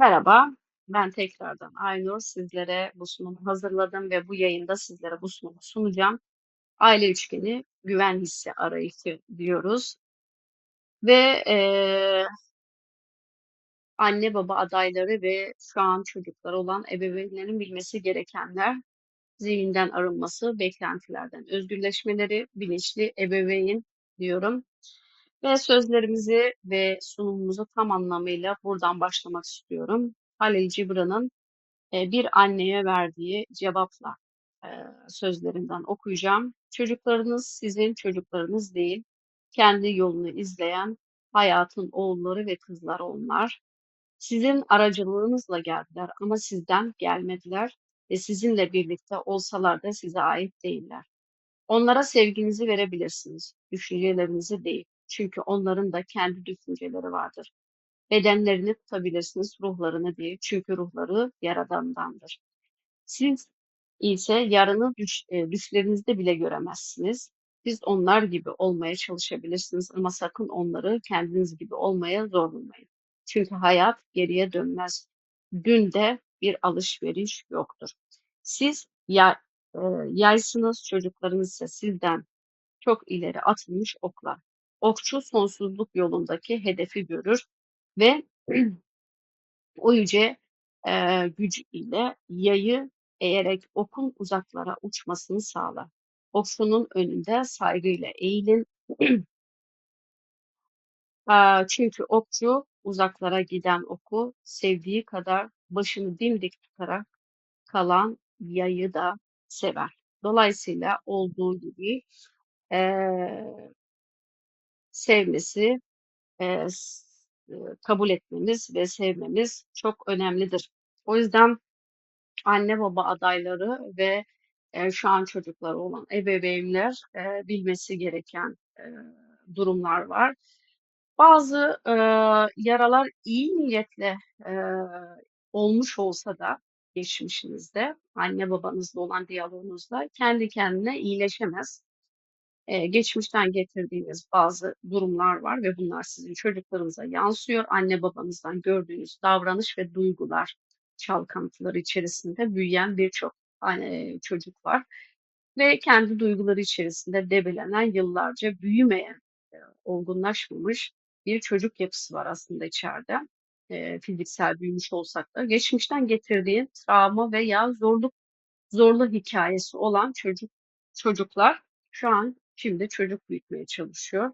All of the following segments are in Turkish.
Merhaba, ben tekrardan Aynur. Sizlere bu sunumu hazırladım ve bu yayında sizlere bu sunumu sunacağım. Aile üçgeni güven hissi arayışı diyoruz. Ve eee, anne baba adayları ve şu an çocuklar olan ebeveynlerin bilmesi gerekenler, zihninden arınması, beklentilerden özgürleşmeleri, bilinçli ebeveyn diyorum. Ve sözlerimizi ve sunumumuzu tam anlamıyla buradan başlamak istiyorum. Halil Cibran'ın e, bir anneye verdiği cevapla e, sözlerinden okuyacağım. Çocuklarınız sizin çocuklarınız değil, kendi yolunu izleyen hayatın oğulları ve kızları onlar. Sizin aracılığınızla geldiler ama sizden gelmediler ve sizinle birlikte olsalar da size ait değiller. Onlara sevginizi verebilirsiniz, düşüncelerinizi değil. Çünkü onların da kendi düşünceleri vardır. Bedenlerini tutabilirsiniz, ruhlarını değil. Çünkü ruhları Yaradan'dandır. Siz ise yarını düş, e, düşlerinizde bile göremezsiniz. Siz onlar gibi olmaya çalışabilirsiniz ama sakın onları kendiniz gibi olmaya zorlamayın. Çünkü hayat geriye dönmez. Dün de bir alışveriş yoktur. Siz ya, e, yaysınız, çocuklarınız ise sizden çok ileri atılmış oklar. Okçu sonsuzluk yolundaki hedefi görür ve o yüce e, güç ile yayı eğerek okun uzaklara uçmasını sağlar. Okçunun önünde saygıyla eğilin. Çünkü okçu uzaklara giden oku sevdiği kadar başını dimdik tutarak kalan yayı da sever. Dolayısıyla olduğu gibi eee, sevmesi, s- eee, kabul etmemiz ve sevmemiz çok önemlidir. O yüzden anne baba adayları ve eee, şu an çocukları olan ebeveynler eee, bilmesi gereken eee, durumlar var. Bazı eee, yaralar iyi niyetle eee, olmuş olsa da geçmişinizde anne babanızla olan diyaloğunuzda kendi kendine iyileşemez. Eee, geçmişten getirdiğiniz bazı durumlar var ve bunlar sizin çocuklarınıza yansıyor. Anne babanızdan gördüğünüz davranış ve duygular çalkantıları içerisinde büyüyen birçok eee, çocuk var ve kendi duyguları içerisinde debelenen, yıllarca büyümeyen, eee, olgunlaşmamış bir çocuk yapısı var aslında içeride. Eee, fiziksel büyümüş olsak da geçmişten getirdiği travma veya zorluk zorlu hikayesi olan çocuk çocuklar şu an şimdi çocuk büyütmeye çalışıyor.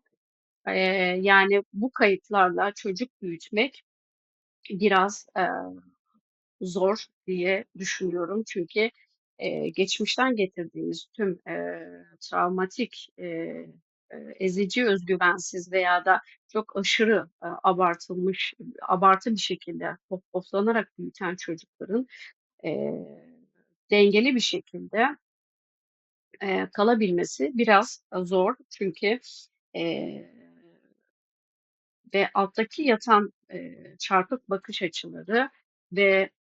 Eee, yani bu kayıtlarla çocuk büyütmek biraz eee, zor diye düşünüyorum. Çünkü eee, geçmişten getirdiğimiz tüm eee, travmatik, eee, ezici, özgüvensiz veya da çok aşırı eee, abartılmış, abartı bir şekilde pohpohlanarak büyüten çocukların eee, dengeli bir şekilde eee, kalabilmesi biraz zor. Çünkü eee, ve alttaki yatan eee, çarpık bakış açıları ve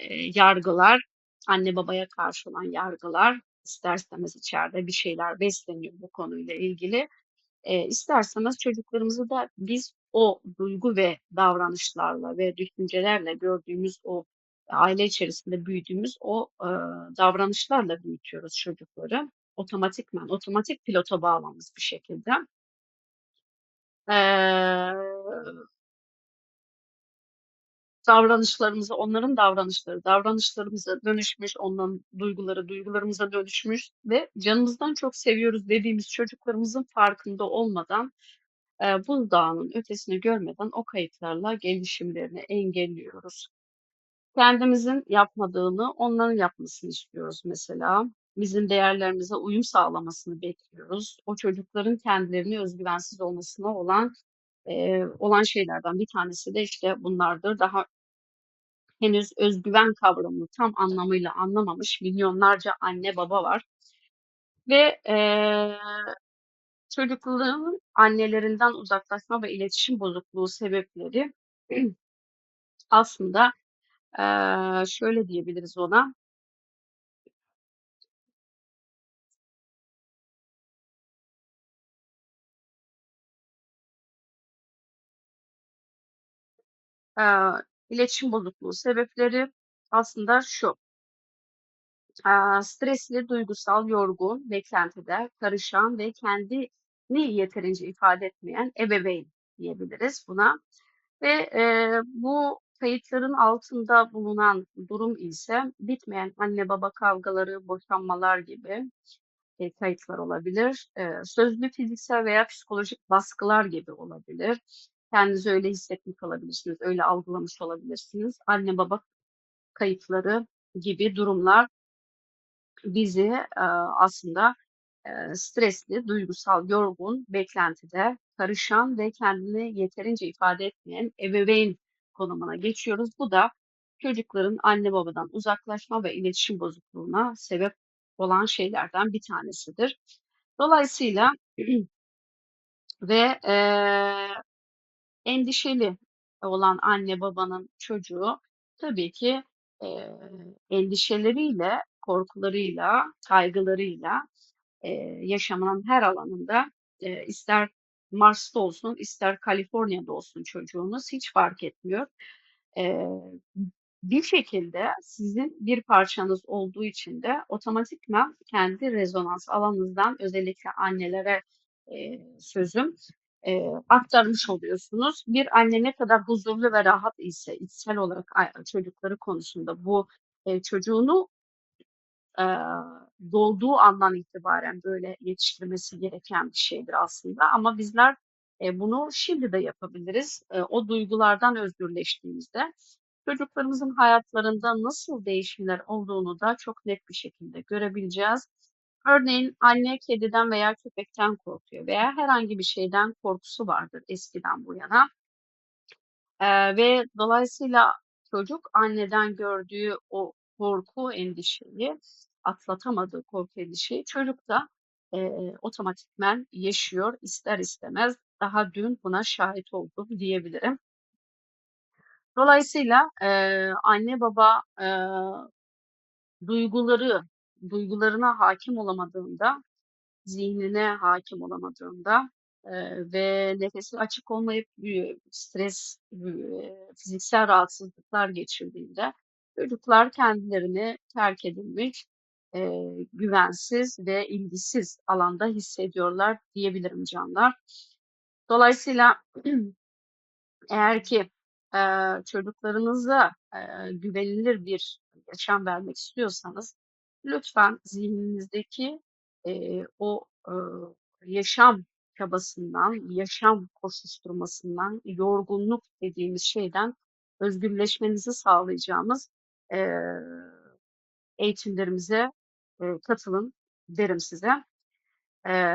eee, yargılar, anne babaya karşı olan yargılar ister istemez içeride bir şeyler besleniyor bu konuyla ilgili. Eee, ister çocuklarımızı da biz o duygu ve davranışlarla ve düşüncelerle gördüğümüz o aile içerisinde büyüdüğümüz o eee, davranışlarla büyütüyoruz çocukları. Otomatikman, otomatik pilota bağlanmış bir şekilde. Eee davranışlarımızı, onların davranışları, davranışlarımıza dönüşmüş, onların duyguları, duygularımıza dönüşmüş ve canımızdan çok seviyoruz dediğimiz çocuklarımızın farkında olmadan, eee, buzdağının ötesini görmeden o kayıtlarla gelişimlerini engelliyoruz. Kendimizin yapmadığını onların yapmasını istiyoruz mesela. Bizim değerlerimize uyum sağlamasını bekliyoruz. O çocukların kendilerini özgüvensiz olmasına olan eee, olan şeylerden bir tanesi de işte bunlardır. Daha henüz özgüven kavramını tam anlamıyla anlamamış milyonlarca anne baba var ve eee, çocukların annelerinden uzaklaşma ve iletişim bozukluğu sebepleri aslında eee, şöyle diyebiliriz ona. Eee, İletişim bozukluğu sebepleri aslında şu. Aaa, stresli, duygusal, yorgun, beklentide, karışan ve kendini yeterince ifade etmeyen ebeveyn diyebiliriz buna. Ve, eee, bu kayıtların altında bulunan durum ise bitmeyen anne baba kavgaları, boşanmalar gibi, eee, kayıtlar olabilir. Eee, sözlü fiziksel veya psikolojik baskılar gibi olabilir. Kendinizi öyle hissetmiş olabilirsiniz, öyle algılamış olabilirsiniz. Anne baba kayıpları gibi durumlar bizi, eee, aslında, eee, stresli, duygusal, yorgun, beklentide, karışan ve kendini yeterince ifade etmeyen ebeveyn konumuna geçiyoruz. Bu da çocukların anne babadan uzaklaşma ve iletişim bozukluğuna sebep olan şeylerden bir tanesidir. Dolayısıyla ve, eee, endişeli olan anne babanın çocuğu tabii ki, eee, endişeleriyle, korkularıyla, kaygılarıyla, eee, yaşamının her alanında, eee, ister Mars'ta olsun, ister Kaliforniya'da olsun çocuğunuz hiç fark etmiyor. Eee, bir şekilde sizin bir parçanız olduğu için de otomatikman kendi rezonans alanınızdan özellikle annelere, eee, sözüm, eee, aktarmış oluyorsunuz. Bir anne ne kadar huzurlu ve rahat ise içsel olarak çocukları konusunda bu, eee, çocuğunu eee, doğduğu andan itibaren böyle yetiştirmesi gereken bir şeydir aslında ama bizler, eee, bunu şimdi de yapabiliriz. Eee, o duygulardan özgürleştiğimizde çocuklarımızın hayatlarında nasıl değişimler olduğunu da çok net bir şekilde görebileceğiz. Örneğin anne kediden veya köpekten korkuyor veya herhangi bir şeyden korkusu vardır eskiden bu yana. Eee, ve dolayısıyla çocuk anneden gördüğü o korku, endişeyi, atlatamadığı korku, endişeyi çocuk da, eee, otomatikman yaşıyor ister istemez. Daha dün buna şahit oldum diyebilirim. Dolayısıyla, eee, anne baba, eee, duyguları duygularına hâkim olamadığında, zihnine hâkim olamadığında, eee, ve nefesi açık olmayıp, eee, stres, fiziksel rahatsızlıklar geçirdiğinde çocuklar kendilerini terk edilmiş, eee, güvensiz ve ilgisiz alanda hissediyorlar diyebilirim canlar. Dolayısıyla eğer ki, eee, çocuklarınıza, eee, güvenilir bir yaşam vermek istiyorsanız lütfen zihninizdeki, eee, o, ııı, yaşam çabasından, yaşam koşuşturmasından, yorgunluk dediğimiz şeyden özgürleşmenizi sağlayacağımız, eee, eğitimlerimize, eee, katılın derim size. Eee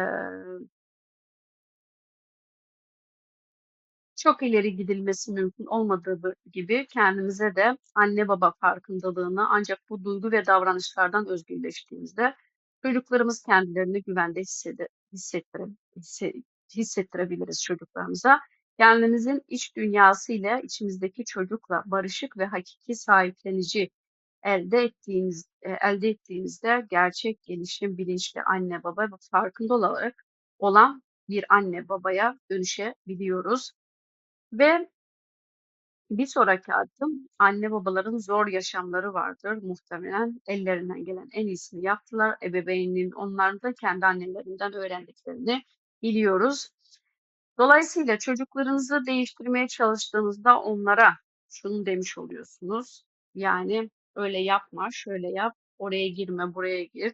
çok ileri gidilmesi mümkün olmadığı gibi kendimize de anne baba farkındalığını ancak bu duygu ve davranışlardan özgürleştiğimizde çocuklarımız kendilerini güvende hissede hissettire hisse hissettirebiliriz çocuklarımıza. Kendimizin iç dünyasıyla içimizdeki çocukla barışık ve hakiki sahiplenici elde ettiğimiz eee, elde ettiğimizde gerçek gelişim bilinçli anne baba farkında olarak olan bir anne babaya dönüşebiliyoruz. Ve bir sonraki adım anne babaların zor yaşamları vardır muhtemelen. Ellerinden gelen en iyisini yaptılar. Ebeveynliğin onların da kendi annelerinden öğrendiklerini biliyoruz. Dolayısıyla çocuklarınızı değiştirmeye çalıştığınızda onlara şunu demiş oluyorsunuz. Yani öyle yapma, şöyle yap, oraya girme, buraya gir.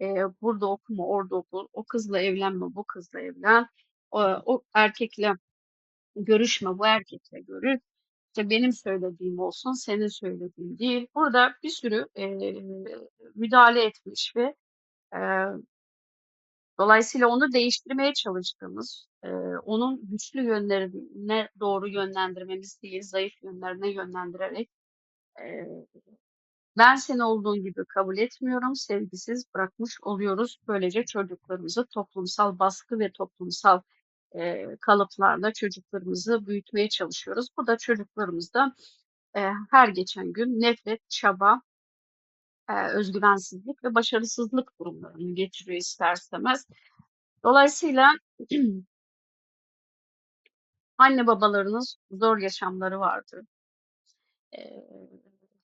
Eee, burada okuma, orada oku. O kızla evlenme, bu kızla evlen. O o erkekle görüşme, bu erkekle görüş. İşte benim söylediğim olsun, senin söylediğin değil. Burada bir sürü, eee, müdahale etmiş ve, eee, dolayısıyla onu değiştirmeye çalıştığımız, eee, onun güçlü yönlerine doğru yönlendirmemiz değil, zayıf yönlerine yönlendirerek, eee, ben seni olduğun gibi kabul etmiyorum, sevgisiz bırakmış oluyoruz. Böylece çocuklarımızı toplumsal baskı ve toplumsal, eee, kalıplarla çocuklarımızı büyütmeye çalışıyoruz. Bu da çocuklarımızda, eee, her geçen gün nefret, çaba, eee, özgüvensizlik ve başarısızlık durumlarını getiriyor ister istemez. Dolayısıyla anne babalarınız zor yaşamları vardır. Eee,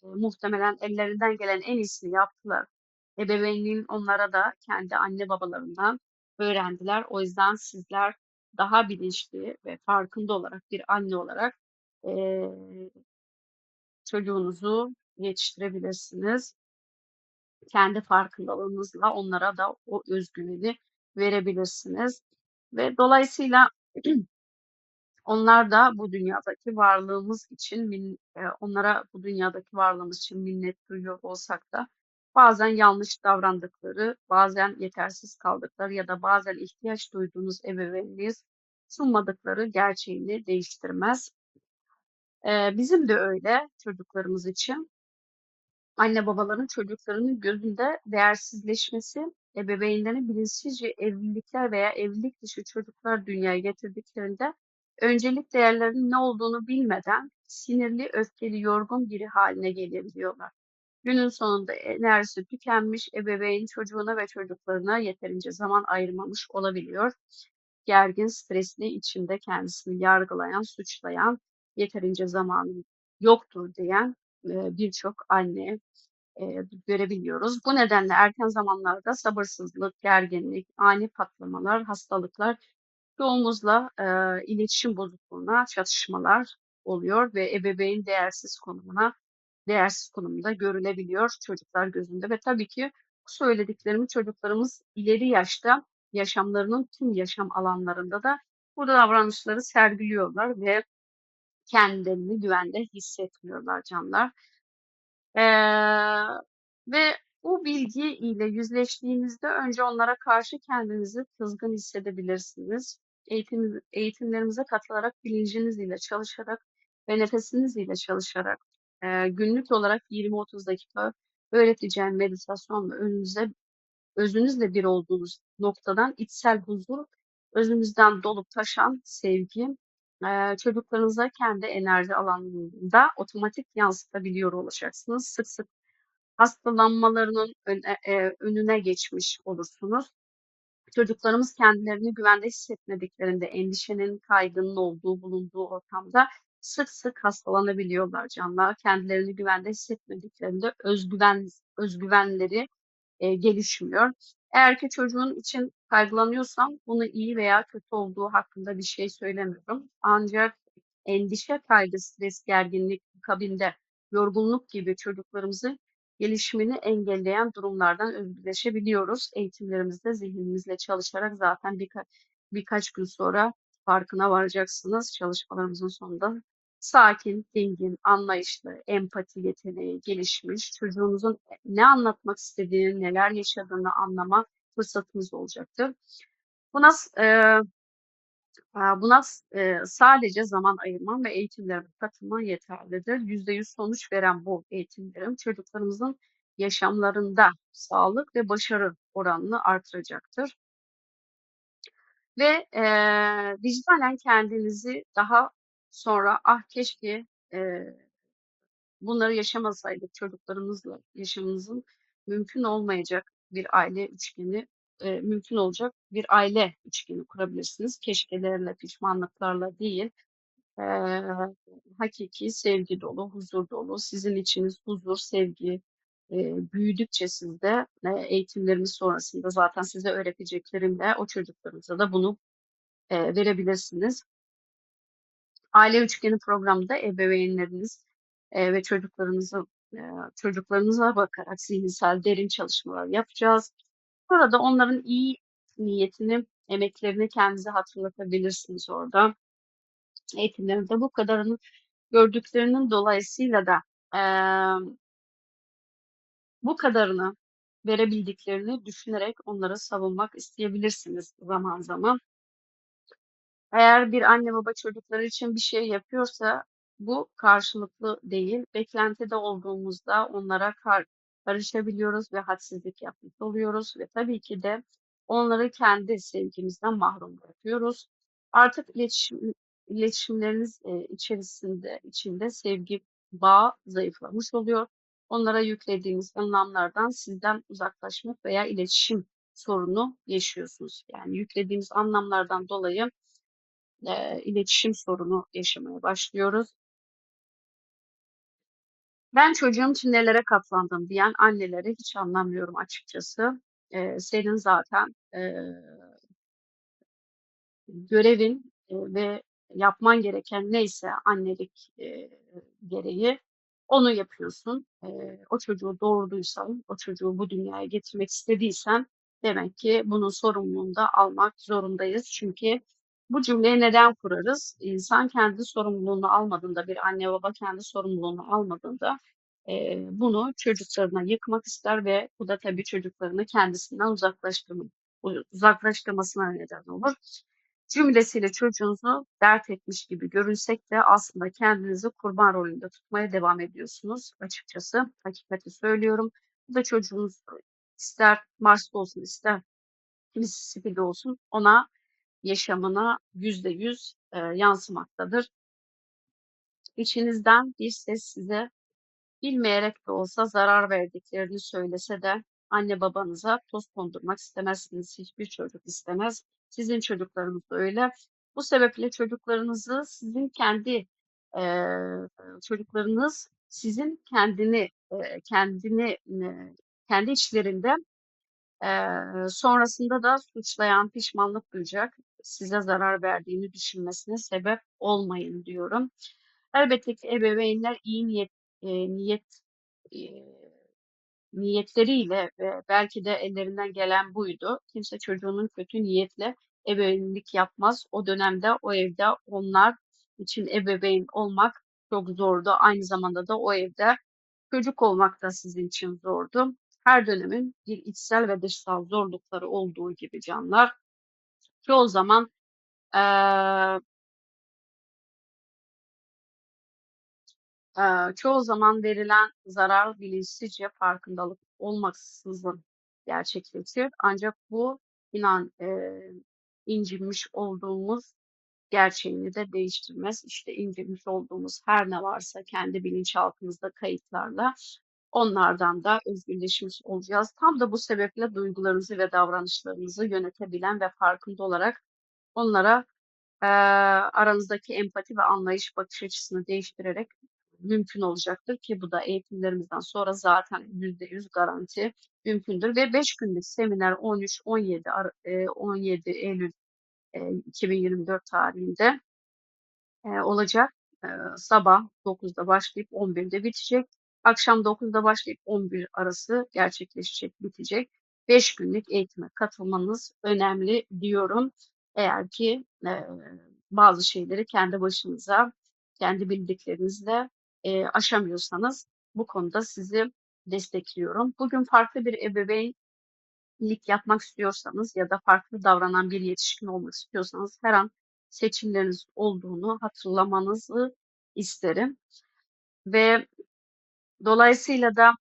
muhtemelen ellerinden gelen en iyisini yaptılar. Ebeveynliğin onlara da kendi anne babalarından öğrendiler. O yüzden sizler daha bilinçli ve farkında olarak bir anne olarak eee, çocuğunuzu yetiştirebilirsiniz. Kendi farkındalığınızla onlara da o özgüveni verebilirsiniz. Ve dolayısıyla onlar da bu dünyadaki varlığımız için e, onlara bu dünyadaki varlığımız için minnet duyuyor olsak da bazen yanlış davrandıkları, bazen yetersiz kaldıkları ya da bazen ihtiyaç duyduğunuz ebeveynliği sunmadıkları gerçeğini değiştirmez. Ee, bizim de öyle çocuklarımız için. Anne babaların çocuklarının gözünde değersizleşmesi, ebeveynlerin bilinçsizce evlilikler veya evlilik dışı çocuklar dünyaya getirdiklerinde öncelik değerlerinin ne olduğunu bilmeden sinirli, öfkeli, yorgun biri haline gelebiliyorlar. Günün sonunda enerjisi tükenmiş ebeveyn çocuğuna ve çocuklarına yeterince zaman ayırmamış olabiliyor. Gergin, stresli, içinde kendisini yargılayan, suçlayan, yeterince zamanım yoktur diyen birçok anne görebiliyoruz. Bu nedenle erken zamanlarda sabırsızlık, gerginlik, ani patlamalar, hastalıklar çoğumuzla e, iletişim bozukluğuna, çatışmalar oluyor ve ebeveyn değersiz konumuna, değersiz konumda görülebiliyor çocuklar gözünde ve tabii ki bu söylediklerimi çocuklarımız ileri yaşta yaşamlarının tüm yaşam alanlarında da bu davranışları sergiliyorlar ve kendilerini güvende hissetmiyorlar canlar. Ee, ve bu bilgi ile yüzleştiğinizde önce onlara karşı kendinizi kızgın hissedebilirsiniz. Eğitim, eğitimlerimize katılarak bilinciniz ile çalışarak ve nefesiniz ile çalışarak e, günlük olarak 20-30 dakika öğreteceğim meditasyonla önünüze özünüzle bir olduğunuz noktadan içsel huzur, özünüzden dolup taşan sevgi, e, çocuklarınıza kendi enerji alanında otomatik yansıtabiliyor olacaksınız. Sık sık hastalanmalarının öne, e, önüne geçmiş olursunuz. Çocuklarımız kendilerini güvende hissetmediklerinde endişenin, kaygının olduğu, bulunduğu ortamda sık sık hastalanabiliyorlar canlar. Kendilerini güvende hissetmediklerinde özgüven, özgüvenleri e, gelişmiyor. Eğer ki çocuğun için kaygılanıyorsam bunu iyi veya kötü olduğu hakkında bir şey söylemiyorum. Ancak endişe, kaygı, stres, gerginlik kabinde yorgunluk gibi çocuklarımızı gelişimini engelleyen durumlardan özgürleşebiliyoruz. Eğitimlerimizde zihnimizle çalışarak zaten birka birkaç gün sonra farkına varacaksınız çalışmalarımızın sonunda. Sakin, dingin, anlayışlı, empati yeteneği gelişmiş, çocuğunuzun ne anlatmak istediğini, neler yaşadığını anlama fırsatımız olacaktır. Buna, e, buna e, sadece zaman ayırmam ve eğitimlerime katılman yeterlidir. %100 sonuç veren bu eğitimlerim çocuklarımızın yaşamlarında sağlık ve başarı oranını artıracaktır. Ve e, vicdanen kendinizi daha sonra ah keşke e, bunları yaşamasaydık çocuklarımızla yaşamımızın mümkün olmayacak bir aile üçgeni e, mümkün olacak bir aile üçgeni kurabilirsiniz. Keşkelerle, pişmanlıklarla değil, e, hakiki sevgi dolu, huzur dolu. Sizin içiniz huzur, sevgi e, büyüdükçe sizde e, eğitimlerimiz sonrasında zaten size öğreteceklerimle o çocuklarınıza da bunu e, verebilirsiniz. Aile üçgeni programında ebeveynleriniz e, ve çocuklarınızı e, çocuklarınıza bakarak zihinsel derin çalışmalar yapacağız. Burada onların iyi niyetini, emeklerini kendinize hatırlatabilirsiniz orada. Eğitimlerimde bu kadarını gördüklerinin dolayısıyla da e, bu kadarını verebildiklerini düşünerek onları savunmak isteyebilirsiniz zaman zaman. Eğer bir anne baba çocukları için bir şey yapıyorsa bu karşılıklı değil. Beklentide olduğumuzda onlara kar karışabiliyoruz ve hadsizlik yapmış oluyoruz ve tabii ki de onları kendi sevgimizden mahrum bırakıyoruz. Artık iletişim, iletişimleriniz e, içerisinde içinde sevgi bağı zayıflamış oluyor. Onlara yüklediğiniz anlamlardan sizden uzaklaşmak veya iletişim sorunu yaşıyorsunuz. Yani yüklediğimiz anlamlardan dolayı e, iletişim sorunu yaşamaya başlıyoruz. Ben çocuğum için nelere katlandım diyen anneleri hiç anlamıyorum açıkçası. Eee, senin zaten eee, görevin e, ve yapman gereken neyse annelik e, gereği onu yapıyorsun. E, o çocuğu doğurduysan, o çocuğu bu dünyaya getirmek istediysen demek ki bunun sorumluluğunu da almak zorundayız. Çünkü bu cümleyi neden kurarız? İnsan kendi sorumluluğunu almadığında, bir anne baba kendi sorumluluğunu almadığında e, bunu çocuklarına yıkmak ister ve bu da tabii çocuklarını kendisinden uzaklaştırmasına neden olur cümlesiyle çocuğunuzu dert etmiş gibi görünsek de aslında kendinizi kurban rolünde tutmaya devam ediyorsunuz açıkçası. Hakikati söylüyorum. Bu da çocuğunuz ister Mars'ta olsun ister Mississippi'de olsun ona yaşamına yüzde yüz e, yansımaktadır. İçinizden bir ses size bilmeyerek de olsa zarar verdiklerini söylese de anne babanıza toz kondurmak istemezsiniz. Hiçbir çocuk istemez. Sizin çocuklarınız da öyle. Bu sebeple çocuklarınızı sizin kendi eee, çocuklarınız sizin kendini eee, kendini eee, kendi içlerinde eee, sonrasında da suçlayan, pişmanlık duyacak, size zarar verdiğini düşünmesine sebep olmayın diyorum. Elbette ki ebeveynler iyi niyet eee, niyet eee, niyetleriyle ve belki de ellerinden gelen buydu. Kimse çocuğunun kötü niyetle ebeveynlik yapmaz. O dönemde o evde onlar için ebeveyn olmak çok zordu. Aynı zamanda da o evde çocuk olmak da sizin için zordu. Her dönemin bir içsel ve dışsal zorlukları olduğu gibi canlar. Çoğu zaman eee Eee, çoğu zaman verilen zarar bilinçsizce farkındalık olmaksızın gerçekleşir. Ancak bu inan eee, incinmiş olduğumuz gerçeğini de değiştirmez. İşte incinmiş olduğumuz her ne varsa kendi bilinçaltımızda kayıtlarla onlardan da özgürleşmiş olacağız. Tam da bu sebeple duygularınızı ve davranışlarınızı yönetebilen ve farkında olarak onlara eee, aranızdaki empati ve anlayış bakış açısını değiştirerek mümkün olacaktır ki bu da eğitimlerimizden sonra zaten %100 garanti mümkündür ve 5 günlük seminer 13-17 Ar- e, 17 Eylül e, 2024 tarihinde e, olacak. E, sabah 9'da başlayıp 11'de bitecek. Akşam 9'da başlayıp 11 arası gerçekleşecek, bitecek. 5 günlük eğitime katılmanız önemli diyorum. Eğer ki e, bazı şeyleri kendi başınıza, kendi bildiklerinizle e, aşamıyorsanız bu konuda sizi destekliyorum. Bugün farklı bir ebeveynlik yapmak istiyorsanız ya da farklı davranan bir yetişkin olmak istiyorsanız her an seçimleriniz olduğunu hatırlamanızı isterim. Ve dolayısıyla da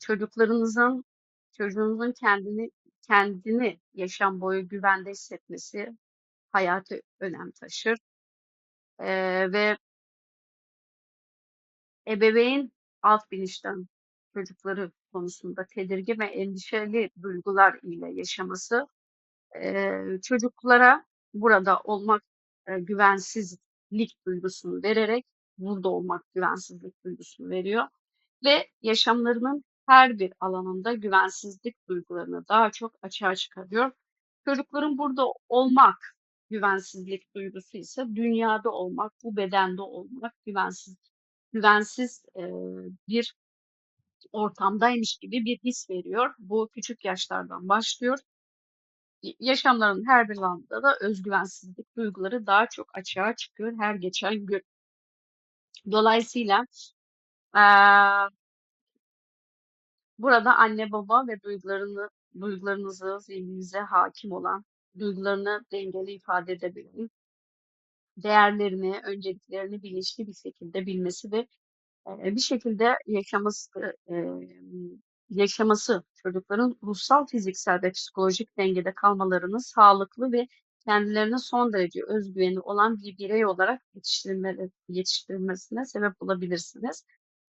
çocuklarınızın, çocuğunuzun kendini kendini yaşam boyu güvende hissetmesi hayatı önem taşır. Ee, ve ebeveyn alt bilinçten çocukları konusunda tedirgin ve endişeli duygular ile yaşaması eee, çocuklara burada olmak e, güvensizlik duygusunu vererek burada olmak güvensizlik duygusunu veriyor ve yaşamlarının her bir alanında güvensizlik duygularını daha çok açığa çıkarıyor. Çocukların burada olmak güvensizlik duygusu ise dünyada olmak, bu bedende olmak güvensiz güvensiz eee, bir ortamdaymış gibi bir his veriyor. Bu küçük yaşlardan başlıyor. Y- Yaşamlarının her bir alanında da özgüvensizlik duyguları daha çok açığa çıkıyor her geçen gün. Dolayısıyla eee, burada anne baba ve duygularını duygularınızı zihninize hakim olan, duygularını dengeli ifade edebilen, değerlerini, önceliklerini bilinçli bir şekilde bilmesi ve Eee, bir şekilde yaşaması, emm, yaşaması, çocukların ruhsal, fiziksel ve psikolojik dengede kalmalarını sağlıklı ve kendilerine son derece özgüveni olan bir birey olarak yetiştirilmesine sebep olabilirsiniz.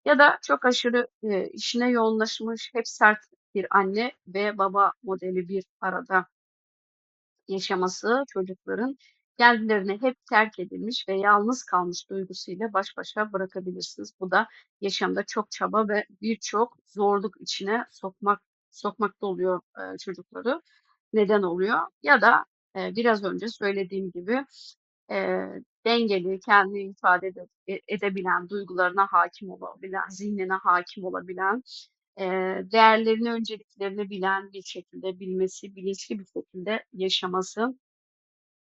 Ya da çok aşırı, eee, işine yoğunlaşmış, hep sert bir anne ve baba modeli bir arada yaşaması çocukların kendilerini hep terk edilmiş ve yalnız kalmış duygusuyla baş başa bırakabilirsiniz. Bu da yaşamda çok çaba ve birçok zorluk içine sokmak sokmakta oluyor e, çocukları. Neden oluyor? Ya da biraz önce söylediğim gibi e, dengeli, kendini ifade ede- e, edebilen, duygularına hakim olabilen, zihnine hakim olabilen, e, değerlerini, önceliklerini bilen bir şekilde bilmesi, bilinçli bir şekilde yaşaması.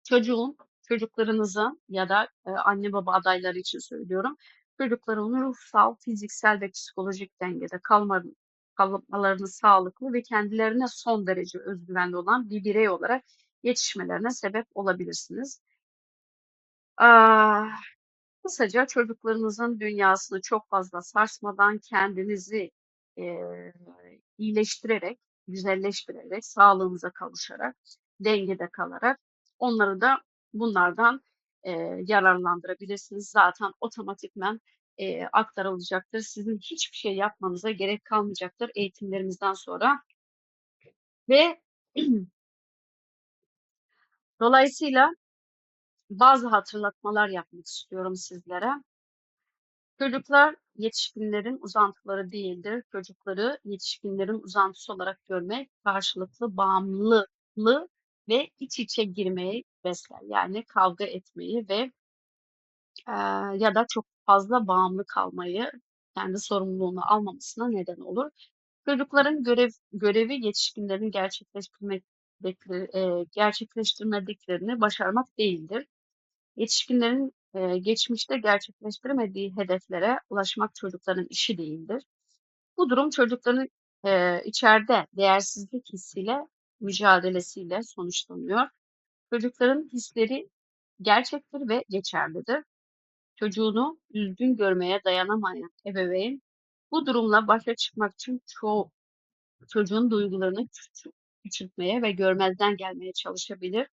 Çocuğun, çocuklarınızın ya da e, anne baba adayları için söylüyorum, çocukların ruhsal, fiziksel ve psikolojik dengede kalma, kalmalarını sağlıklı ve kendilerine son derece özgüvenli olan bir birey olarak yetişmelerine sebep olabilirsiniz. Aa, kısaca çocuklarınızın dünyasını çok fazla sarsmadan kendinizi eee, iyileştirerek, güzelleştirerek, sağlığınıza kavuşarak, dengede kalarak onları da bunlardan eee, yararlandırabilirsiniz. Zaten otomatikmen eee, aktarılacaktır. Sizin hiçbir şey yapmanıza gerek kalmayacaktır eğitimlerimizden sonra. Ve dolayısıyla bazı hatırlatmalar yapmak istiyorum sizlere. Çocuklar yetişkinlerin uzantıları değildir. Çocukları yetişkinlerin uzantısı olarak görmek karşılıklı bağımlılığı ve iç içe girmeyi besler. Yani kavga etmeyi ve eee, ya da çok fazla bağımlı kalmayı kendi sorumluluğunu almamasına neden olur. Çocukların görev görevi yetişkinlerin gerçekleştirmekleri, eee, gerçekleştirmediklerini başarmak değildir. Yetişkinlerin eee, geçmişte gerçekleştiremediği hedeflere ulaşmak çocukların işi değildir. Bu durum çocukların eee, içeride değersizlik hissiyle mücadelesiyle sonuçlanıyor. Çocukların hisleri gerçektir ve geçerlidir. Çocuğunu üzgün görmeye dayanamayan ebeveyn bu durumla başa çıkmak için çoğu çocuğun duygularını küçü- küçültmeye ve görmezden gelmeye çalışabilir.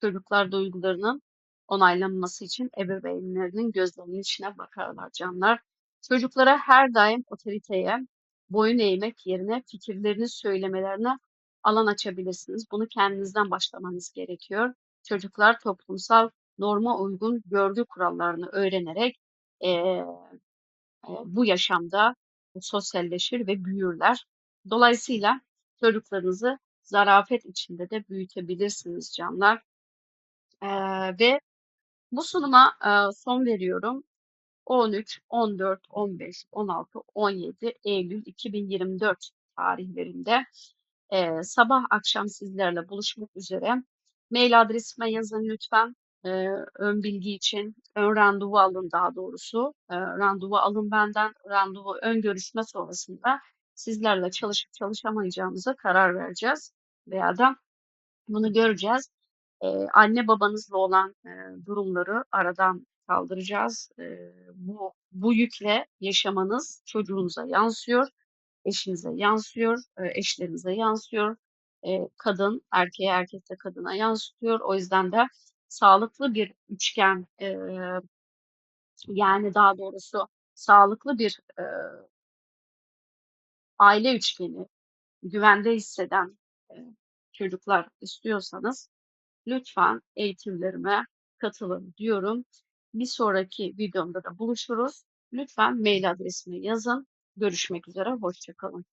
Çocuklar duygularının onaylanması için ebeveynlerinin gözlerinin içine bakarlar canlar. Çocuklara her daim otoriteye boyun eğmek yerine fikirlerini söylemelerine alan açabilirsiniz. Bunu kendinizden başlamanız gerekiyor. Çocuklar toplumsal norma uygun görgü kurallarını öğrenerek eee, eee, bu yaşamda sosyalleşir ve büyürler. Dolayısıyla çocuklarınızı zarafet içinde de büyütebilirsiniz canlar. Eee, ve bu sunuma eee, son veriyorum. 13, 14, 15, 16, 17 Eylül 2024 tarihlerinde eee, sabah akşam sizlerle buluşmak üzere. Mail adresime yazın lütfen. Eee, ön bilgi için ön randevu alın daha doğrusu. Eee, randevu alın benden. Randevu ön görüşme sonrasında sizlerle çalışıp çalışamayacağımıza karar vereceğiz. Veya da bunu göreceğiz. Eee, anne babanızla olan eee, durumları aradan kaldıracağız. Eee, bu, bu yükle yaşamanız çocuğunuza yansıyor, eşinize yansıyor, eee, eşlerinize yansıyor. Eee, kadın erkeğe, erkek de kadına yansıtıyor. O yüzden de sağlıklı bir üçgen, eee, yani daha doğrusu sağlıklı bir eee, aile üçgeni, güvende hisseden çocuklar istiyorsanız lütfen eğitimlerime katılın diyorum. Bir sonraki videomda da buluşuruz. Lütfen mail adresimi yazın. Görüşmek üzere, hoşça kalın.